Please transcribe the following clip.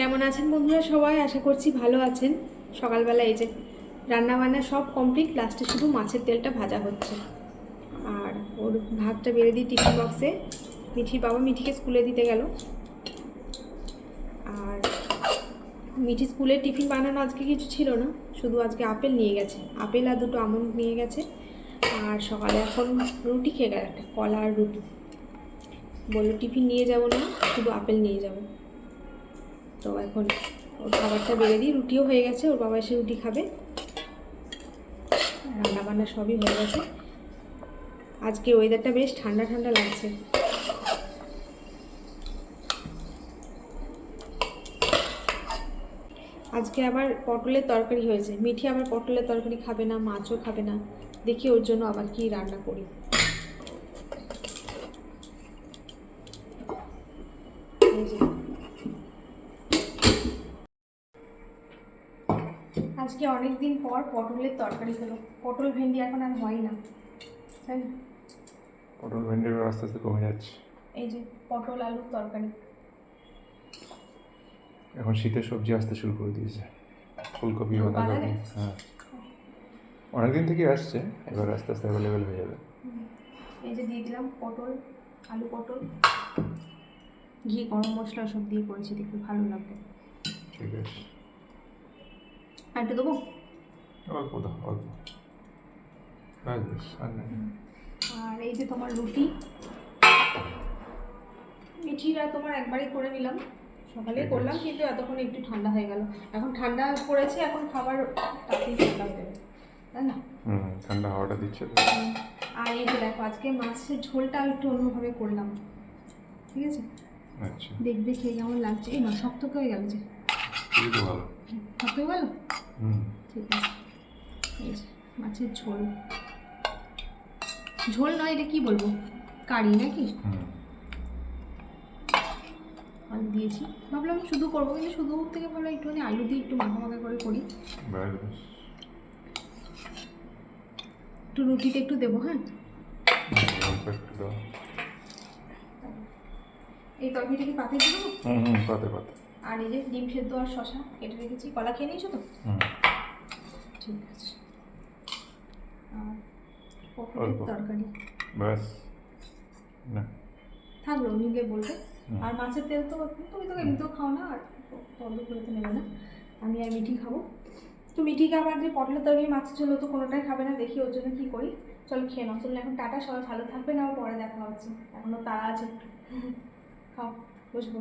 কেমন আছেন বন্ধুরা সবাই? আশা করছি ভালো আছেন। সকালবেলা এই যে রান্না বান্না সব কমপ্লিট লাস্টে শুধু মাছের তেলটা ভাজা হচ্ছে। আর ওর ভাতটা বেড়ে দিই টিফিন বক্সে মিঠির বাবা মিঠিকে স্কুলে দিতে গেল। আর মিঠি স্কুলে টিফিন বানানো আজকে কিছু ছিল না, শুধু আজকে আপেল নিয়ে গেছে। আপেল আর দুটো আমন্ড নিয়ে গেছে। আর সকালে এখন রুটি খেয়ে গেল, একটা কলা আর রুটি। বলল টিফিন নিয়ে যাব না, শুধু আপেল নিয়ে যাব। তো এখন ওর খাবারটা বেড়ে দিই। রুটিও হয়ে গেছে, ওর বাবা এসে রুটি খাবে। রান্না বান্না সবই হয়ে গেছে। আজকে ওয়েদারটা বেশ ঠান্ডা ঠান্ডা লাগছে। আজকে আবার পটলের তরকারি হয়েছে। মিঠি আবার পটলের তরকারি খাবে না, মাছও খাবে না। দেখি ওর জন্য আবার কি রান্না করি। আজকে অনেক দিন পর পটলের তরকারি হলো। পটল ভেন্ডি এখন আর হয় না তাই না? পটল ভেন্ডির আস্তে আস্তে কমে যাচ্ছে। এই যে পটল আলুর তরকারি। এখন শীতের সবজি আসতে শুরু করে দিয়েছে। ফুলকপি বাঁধাকপি? হ্যাঁ। অনেকদিন থেকেই আসছে এবার আস্তে আস্তে অ্যাভেলেবেল হয়ে যাবে। এই যে দিয়ে দিলাম পটল আলু পটল। ঘি গরম মশলা সব দিয়ে করেছি দেখতে ভালো লাগবে। ঠিক আছে। একটু দেবো? অল্প দাও অল্প। আর এই যে তোমার রুটি মিঠিরা তোমার একবারই করে নিলাম। সকালে করলাম কিন্তু এতক্ষণ একটু ঠান্ডা হয়ে গেল। এখন ঠান্ডা পড়েছে এখন খাবার তাড়াতাড়ি ঠান্ডা হয়ে যাবে তাই না? ঠান্ডা হাওয়াটা দিচ্ছে। আর এই যে দেখো আজকে মাছের ঝোলটা একটু অন্যভাবে করলাম। ঠিক আছে? আচ্ছা। দেখবে খেয়ে কেমন লাগছে। এই মা শক্ত হয়ে গেল যে। ভালো। হয়ে গেল ঠিক আছে। এই যে মাছের ঝোল। ঝোল নয় এটা কি বলব? কারি নাকি? আলু দিয়েছি। ভাবলাম শুধু করব কিন্তু শুধু থেকে ভালো একটুখানি আলু দিয়ে একটু মাখা মাখা করে করি। একটু রুটিতে একটু দেবো হ্যাঁ? এই তরকারিটা কি পাতে দেবো? হুম হুম পাতে পাতে। আর এই যে ডিম সেদ্ধ আর শশা কেটে রেখেছি। কলা খেয়ে নিয়েছো তো? হুম। ঠিক আছে। আর পটলের তরকারি। ব্যাস। না। থাকল নিলে বলবে। আর মাছের তেল তো তুমি তো এমনিতেও খাও না আর বন্ধ করে তো নেবে না। আমি আর মিঠি খাব। তো মিঠিকে আবার যে পটলের তরকারি মাছের ছিল তো কোনোটাই খাবে না দেখি ওর জন্য কী করি। চলো খেয়ে নাও। চলুন এখন টাটা সবাই ভালো থাকবে না পরে দেখা হচ্ছে। এখনও তারা আছে। খাও বসবো।